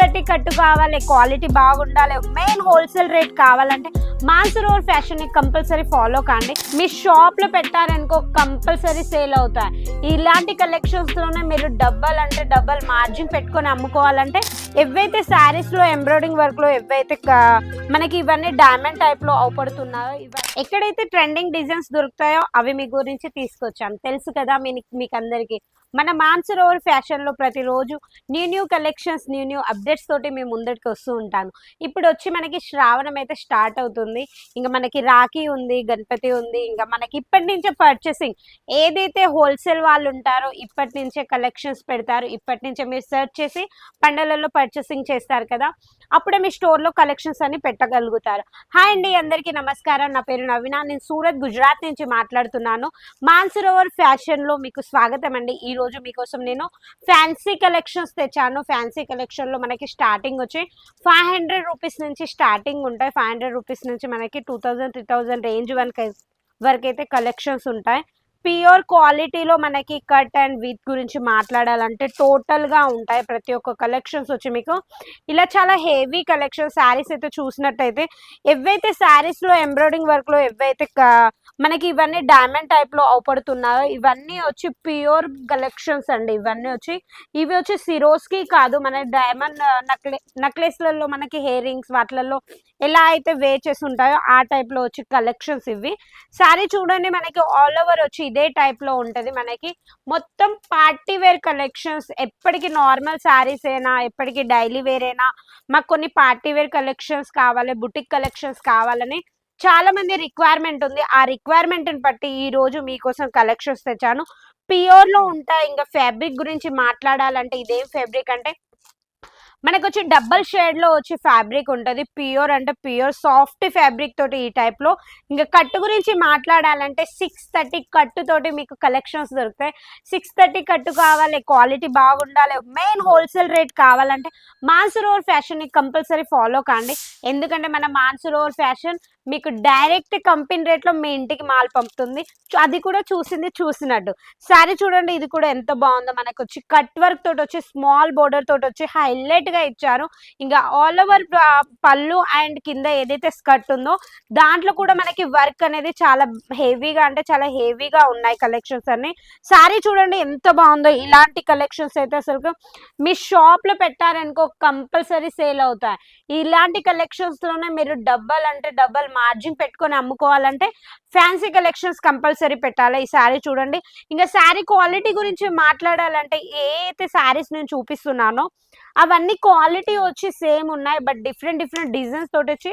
Thirty కట్టు కావాలి quality బాగుండాలి. మెయిన్ హోల్సేల్ రేట్ కావాలంటే మాన్సరోవర్ ఫ్యాషన్ని కంపల్సరీ ఫాలో కండి. మీ షాప్లో పెట్టారనుకో కంపల్సరీ సేల్ అవుతాయి. ఇలాంటి కలెక్షన్స్లోనే మీరు డబ్బల్ అంటే డబ్బల్ మార్జిన్ పెట్టుకొని అమ్ముకోవాలంటే ఎవైతే శారీస్లో ఎంబ్రాయిడింగ్ వర్క్లో ఎవైతే మనకి ఇవన్నీ డైమండ్ టైప్లో అవపడుతున్నాయో ఎక్కడైతే ట్రెండింగ్ డిజైన్స్ దొరుకుతాయో అవి మీ గురించి తీసుకొచ్చాను తెలుసు కదా మీ మీకు అందరికి మన మాన్సరోవర్ ఫ్యాషన్లో ప్రతిరోజు new new collections new new updates తోటి మేము ముందటికి వస్తూ ఉంటాను. ఇప్పుడు వచ్చి మనకి శ్రావణం అయితే స్టార్ట్ అవుతుంది. ఇంకా మనకి రాఖీ ఉంది గణపతి ఉంది ఇంకా మనకి ఇప్పటి నుంచే పర్చేసింగ్ ఏదైతే హోల్సేల్ వాళ్ళు ఉంటారో ఇప్పటి నుంచే కలెక్షన్స్ పెడతారు. ఇప్పటి నుంచే మీరు సెర్చ్ చేసి పండగలలో పర్చేసింగ్ చేస్తారు కదా అప్పుడే మీ స్టోర్లో కలెక్షన్స్ అన్ని పెట్టగలుగుతారు. హాయ్ అండి అందరికీ నమస్కారం. నా పేరు నవీన. నేను సూరత్ గుజరాత్ నుంచి మాట్లాడుతున్నాను. మాన్సరోవర్ ఫ్యాషన్లో మీకు స్వాగతం అండి. ఈ రోజు మీకోసం నేను ఫ్యాన్సీ కలెక్షన్స్ తెచ్చాను. ఫ్యాన్సీ కలెక్షన్లో మనకి స్టార్టింగ్ వచ్చి ఫైవ్ హండ్రెడ్ రూపీస్ నుంచి స్టార్టింగ్ ఉంటాయి. ఫైవ్ హండ్రెడ్ రూపీస్ నుంచి మనకి two thousand three thousand range వరకు వరకు అయితే కలెక్షన్స్ ఉంటాయి. ప్యూర్ క్వాలిటీలో మనకి కట్ అండ్ విత్ గురించి మాట్లాడాలంటే టోటల్గా ఉంటాయి ప్రతి ఒక్క కలెక్షన్స్ వచ్చి మీకు. ఇలా చాలా హెవీ కలెక్షన్ శారీస్ అయితే చూసినట్టయితే ఎవైతే శారీస్లో ఎంబ్రాయిడింగ్ వర్క్లో ఎవైతే మనకి ఇవన్నీ డైమండ్ టైప్లో అవపడుతున్నాయో. ఇవన్నీ వచ్చి ప్యూర్ కలెక్షన్స్ అండి. ఇవన్నీ వచ్చి ఇవి వచ్చి సిరోస్కి కాదు. మన డైమండ్ నక్లె నక్లెస్లలో మనకి హెయిర్ రింగ్స్ వాటిలలో ఎలా అయితే వే చేసి ఉంటాయో ఆ టైప్లో వచ్చి కలెక్షన్స్ ఇవి. శారీ చూడండి మనకి ఆల్ ఓవర్ వచ్చి ఇదే టైప్లో ఉంటుంది. మనకి మొత్తం పార్టీ వేర్ కలెక్షన్స్ ఎప్పటికీ నార్మల్ శారీస్ అయినా ఎప్పటికీ డైలీ వేర్ అయినా మాకు కొన్ని పార్టీ వేర్ కలెక్షన్స్ కావాలి బుటిక్ కలెక్షన్స్ కావాలని చాలా మంది రిక్వైర్మెంట్ ఉంది. ఆ రిక్వైర్మెంట్ని బట్టి ఈ రోజు మీకోసం కలెక్షన్స్ తెచ్చాను. ప్యూర్లో ఉంటాయి ఇంకా ఫ్యాబ్రిక్ గురించి మాట్లాడాలంటే ఇదేం ఫ్యాబ్రిక్ అంటే మనకు వచ్చి డబల్ షేడ్లో వచ్చి ఫ్యాబ్రిక్ ఉంటుంది. ప్యూర్ అంటే ప్యూర్ సాఫ్ట్ ఫ్యాబ్రిక్ తోటి ఈ టైప్లో ఇంకా కట్టు గురించి మాట్లాడాలంటే సిక్స్ థర్టీ కట్టు తోటి మీకు కలెక్షన్స్ దొరుకుతాయి. సిక్స్ థర్టీ కట్టు కావాలి క్వాలిటీ బాగుండాలి మెయిన్ హోల్సేల్ రేట్ కావాలంటే మాన్సరోవర్ ఫ్యాషన్ని కంపల్సరీ ఫాలో కాండి. ఎందుకంటే మన మాన్సరోవర్ ఫ్యాషన్ మీకు డైరెక్ట్ కంపెనీ రేట్లో మీ ఇంటికి మాల్ పంపుతుంది. అది కూడా చూసింది చూసినట్టు. సారీ చూడండి ఇది కూడా ఎంత బాగుందో. మనకు వచ్చి కట్ వర్క్ తోటి వచ్చి స్మాల్ బోర్డర్ తోటి వచ్చి హైలైట్ గా ఇచ్చారు. ఇంకా ఆల్ ఓవర్ పళ్ళు అండ్ కింద ఏదైతే స్కర్ట్ ఉందో దాంట్లో కూడా మనకి వర్క్ అనేది చాలా హెవీగా అంటే చాలా హెవీగా ఉన్నాయి కలెక్షన్స్ అన్ని. సారీ చూడండి ఎంత బాగుందో. ఇలాంటి కలెక్షన్స్ అయితే అసలు మీ షాప్లో పెట్టారనుకో కంపల్సరీ సేల్ అవుతాయి. ఇలాంటి కలెక్షన్స్లోనే మీరు డబ్బల్ అంటే డబ్బల్ మార్జిన్ పెట్టుకొని అమ్ముకోవాలంటే ఫ్యాన్సీ కలెక్షన్స్ కంపల్సరీ పెట్టాలి. ఈ శారీ చూడండి. ఇంకా శారీ క్వాలిటీ గురించి మాట్లాడాలంటే ఏ అయితే శారీస్ నేను చూపిస్తున్నానో అవన్నీ క్వాలిటీ వచ్చి సేమ్ ఉన్నాయి బట్ డిఫరెంట్ డిఫరెంట్ డిజైన్స్ తోటి వచ్చి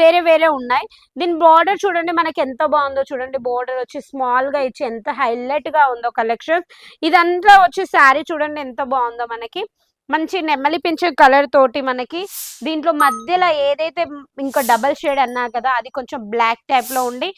వేరే వేరే ఉన్నాయి. దీని బార్డర్ చూడండి మనకి ఎంత బాగుందో చూడండి. బార్డర్ వచ్చి స్మాల్గా ఇచ్చి ఎంత హైలైట్గా ఉందో కలెక్షన్ ఇదంతా వచ్చి శారీ చూడండి ఎంత బాగుందో మనకి. మంచి నెమ్మలి పెంచే కలర్ తోటి మనకి. దీంట్లో మధ్యలో ఏదైతే ఇంకా డబల్ షేడ్ అన్నారు కదా అది కొంచెం బ్లాక్ టైప్లో ఉండి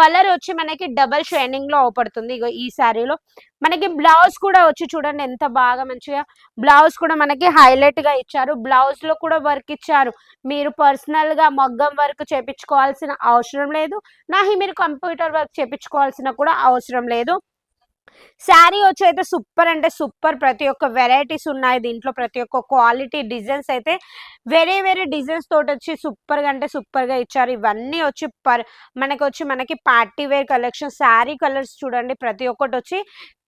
కలర్ వచ్చి మనకి డబల్ షైనింగ్లో అవపడుతుంది. ఇగో ఈ శారీలో. మనకి బ్లౌజ్ కూడా వచ్చి చూడండి ఎంత బాగా మంచిగా బ్లౌజ్ కూడా మనకి హైలైట్గా ఇచ్చారు. బ్లౌజ్లో కూడా వర్క్ ఇచ్చారు. మీరు పర్సనల్గా మగ్గం వర్క్ చేపించుకోవాల్సిన అవసరం లేదు. నాహి మీరు కంప్యూటర్ వర్క్ చేపించుకోవాల్సిన కూడా అవసరం లేదు. శారీ వచ్చి అయితే సూపర్ అంటే సూపర్. ప్రతి ఒక్క వెరైటీస్ ఉన్నాయి దీంట్లో. ప్రతి ఒక్క క్వాలిటీ డిజైన్స్ అయితే వేరే వేరే డిజైన్స్ తోటి వచ్చి సూపర్గా అంటే సూపర్గా ఇచ్చారు. ఇవన్నీ వచ్చి పర్ మనకి వచ్చి మనకి party wear collection sari colours చూడండి. ప్రతి ఒక్కటి వచ్చి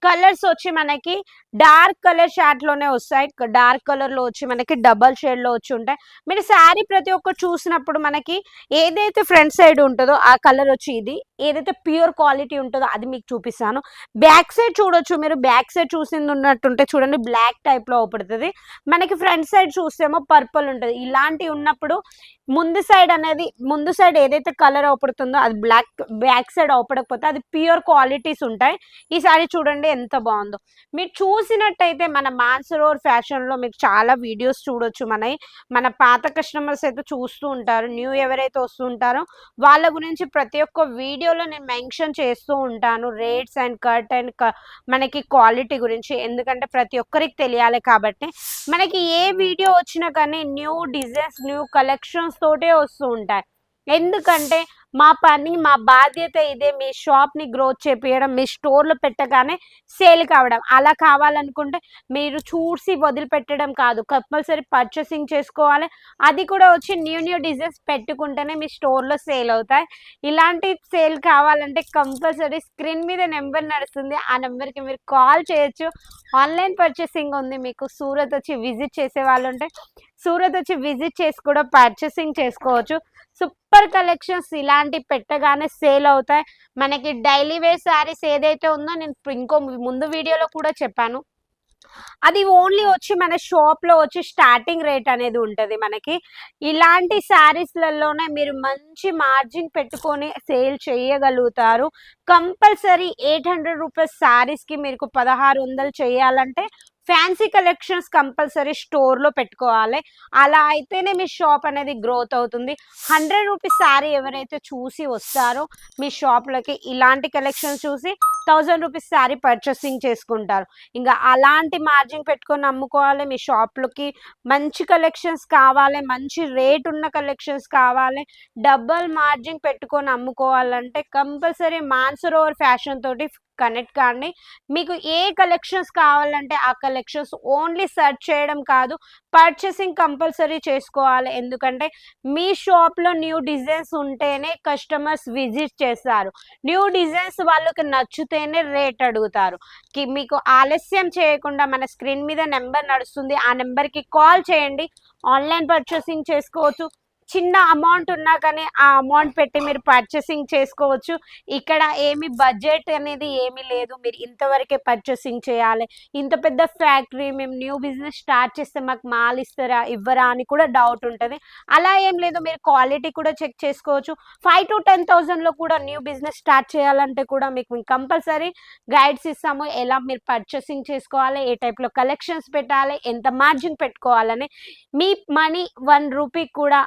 కలర్స్ వచ్చి మనకి డార్క్ కలర్ షార్ట్లోనే వస్తాయి. డార్క్ కలర్లో వచ్చి మనకి డబల్ షేడ్లో వచ్చి ఉంటాయి. మీరు శారీ ప్రతి ఒక్క చూసినప్పుడు మనకి ఏదైతే ఫ్రంట్ సైడ్ ఉంటుందో ఆ కలర్ వచ్చి ఇది. ఏదైతే ప్యూర్ క్వాలిటీ ఉంటుందో అది మీకు చూపిస్తాను. బ్యాక్ సైడ్ చూడొచ్చు మీరు. బ్యాక్ సైడ్ చూసింది ఉన్నట్టుంటే చూడండి బ్లాక్ టైప్లో అవుపడుతుంది. మనకి ఫ్రంట్ సైడ్ చూస్తేమో పర్పుల్ ఉంటుంది. ఇలాంటివి ఉన్నప్పుడు ముందు సైడ్ అనేది ముందు సైడ్ ఏదైతే కలర్ అవుపడుతుందో అది బ్లాక్ బ్యాక్ సైడ్ అవుపడకపోతే అది ప్యూర్ క్వాలిటీస్ ఉంటాయి. ఈ సారీ చూడండి ఎంత బాగుందో. మీరు చూసినట్టయితే మన మాన్సరోర్ ఫ్యాషన్లో మీకు చాలా వీడియోస్ చూడొచ్చు. మన మన పాత కస్టమర్స్ అయితే చూస్తూ ఉంటారు. న్యూ ఎవరైతే వస్తూ ఉంటారో వాళ్ళ గురించి ప్రతి ఒక్క వీడియోలో నేను మెన్షన్ చేస్తూ ఉంటాను. రేట్స్ అండ్ కట్ అండ్ మనకి క్వాలిటీ గురించి. ఎందుకంటే ప్రతి ఒక్కరికి తెలియాలి కాబట్టి. మనకి ఏ వీడియో వచ్చినా కానీ న్యూ డిజైన్స్ న్యూ కలెక్షన్స్ తోటే వస్తూ ఉంటాయి. ఎందుకంటే మా పని మా బాధ్యత ఇదే. మీ షాప్ని గ్రోత్ చేపించడం మీ స్టోర్లో పెట్టగానే సేల్ కావడం. అలా కావాలనుకుంటే మీరు చూసి వదిలిపెట్టడం కాదు. కంపల్సరీ పర్చేసింగ్ చేసుకోవాలి. అది కూడా వచ్చి న్యూ న్యూ డిజైన్స్ పెట్టుకుంటేనే మీ స్టోర్లో సేల్ అవుతాయి. ఇలాంటి సేల్ కావాలంటే కంపల్సరీ స్క్రీన్ మీద నెంబర్ నడుస్తుంది. ఆ నెంబర్కి మీరు కాల్ చేయొచ్చు. ఆన్లైన్ పర్చేసింగ్ ఉంది. మీకు సూరత్ వచ్చి విజిట్ చేసే వాళ్ళు ఉంటే సూరత్ వచ్చి విజిట్ చేసి కూడా పర్చేసింగ్ చేసుకోవచ్చు. సూపర్ కలెక్షన్స్ ఇలాంటి పెట్టగానే సేల్ అవుతాయి. మనకి డైలీ వేర్ శారీస్ ఏదైతే ఉందో నేను ఇంకో ముందు వీడియోలో కూడా చెప్పాను. అది ఓన్లీ వచ్చి మన షాప్లో వచ్చి స్టార్టింగ్ రేట్ అనేది ఉంటది మనకి. ఇలాంటి శారీస్లలోనే మీరు మంచి మార్జిన్ పెట్టుకొని సేల్ చేయగలుగుతారు. కంపల్సరీ ఎయిట్ హండ్రెడ్ రూపీస్ శారీస్కి మీకు పదహారు వందలు చేయాలంటే ఫ్యాన్సీ కలెక్షన్స్ కంపల్సరీ స్టోర్లో పెట్టుకోవాలి. అలా అయితేనే మీ షాప్ అనేది గ్రోత్ అవుతుంది. హండ్రెడ్ రూపీస్ శారీ ఎవరైతే చూసి వస్తారో మీ షాప్లోకి ఇలాంటి కలెక్షన్స్ చూసి థౌజండ్ రూపీస్ శారీ పర్చేసింగ్ చేసుకుంటారు. ఇంకా అలాంటి మార్జిన్ పెట్టుకొని అమ్ముకోవాలి మీ షాప్లోకి మంచి కలెక్షన్స్ కావాలి మంచి రేట్ ఉన్న కలెక్షన్స్ కావాలి. డబల్ మార్జిన్ పెట్టుకొని అమ్ముకోవాలంటే కంపల్సరీ మాన్సరోవర్ ఫ్యాషన్ తోటి కనెక్ట్ కానీ మీకు ఏ కలెక్షన్స్ కావాలంటే ఆ కలెక్షన్స్ ఓన్లీ సెర్చ్ చేయడం కాదు పర్చేసింగ్ కంపల్సరీ చేసుకోవాలి. ఎందుకంటే మీ షాప్లో న్యూ డిజైన్స్ ఉంటేనే కస్టమర్స్ విజిట్ చేస్తారు. న్యూ డిజైన్స్ వాళ్ళకి నచ్చితేనే రేట్ అడుగుతారు. కి మీకు ఆలస్యం చేయకుండా మన స్క్రీన్ మీద నెంబర్ నడుస్తుంది. ఆ నెంబర్కి కాల్ చేయండి. ఆన్లైన్ పర్చేసింగ్ చేసుకోవచ్చు. చిన్న అమౌంట్ ఉన్నా కానీ ఆ అమౌంట్ పెట్టి మీరు పర్చేసింగ్ చేసుకోవచ్చు. ఇక్కడ ఏమి బడ్జెట్ అనేది ఏమీ లేదు. మీరు ఇంతవరకే పర్చేసింగ్ చేయాలి. ఇంత పెద్ద ఫ్యాక్టరీ మేము న్యూ బిజినెస్ స్టార్ట్ చేస్తే మాకు మాల్ ఇస్తారా ఇవ్వరా అని కూడా డౌట్ ఉంటుంది. అలా ఏం లేదు. మీరు క్వాలిటీ కూడా చెక్ చేసుకోవచ్చు. ఫైవ్ టు టెన్ థౌజండ్లో కూడా న్యూ బిజినెస్ స్టార్ట్ చేయాలంటే కూడా మీకు కంపల్సరీ గైడ్స్ ఇస్తాము. ఎలా మీరు పర్చేసింగ్ చేసుకోవాలి ఏ టైప్లో కలెక్షన్స్ పెట్టాలి ఎంత మార్జిన్ పెట్టుకోవాలని. మీ మనీ వన్ రూపీ కూడా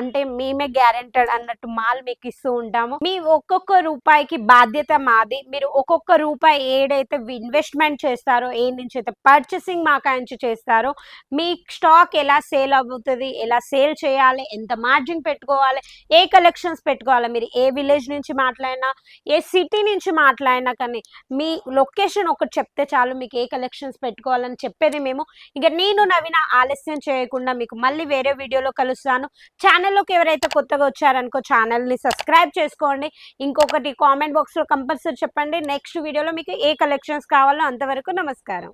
అంటే మేమే గ్యారెంటెడ్ అన్నట్టు మాల్ మీకు ఇస్తూ ఉంటాము. మీ ఒక్కొక్క రూపాయికి బాధ్యత మాది. మీరు ఒక్కొక్క రూపాయి ఏడైతే ఇన్వెస్ట్మెంట్ చేస్తారో ఏ నుంచి అయితే పర్చేసింగ్ మా నుంచి చేస్తారో మీ స్టాక్ ఎలా సేల్ అవుతుంది ఎలా సేల్ చేయాలి ఎంత మార్జిన్ పెట్టుకోవాలి ఏ కలెక్షన్స్ పెట్టుకోవాలి మీరు ఏ విలేజ్ నుంచి మాట్లాడినా ఏ సిటీ నుంచి మాట్లాడినా కానీ మీ లొకేషన్ ఒకటి చెప్తే చాలు మీకు ఏ కలెక్షన్స్ పెట్టుకోవాలని చెప్పేది మేము. ఇంకా నేను నవీన ఆలస్యం చేయకుండా మీకు మళ్ళీ వేరే వీడియోలో కలుస్తాను. ఛానల్లోకి ఎవరైతే కొత్తగా వచ్చారనుకో ఛానల్ని సబ్స్క్రైబ్ చేసుకోండి. ఇంకొకటి కామెంట్ బాక్స్లో కంపల్సరీ చెప్పండి. నెక్స్ట్ వీడియోలో మీకు ఏ కలెక్షన్స్ కావాలో అంతవరకు నమస్కారం.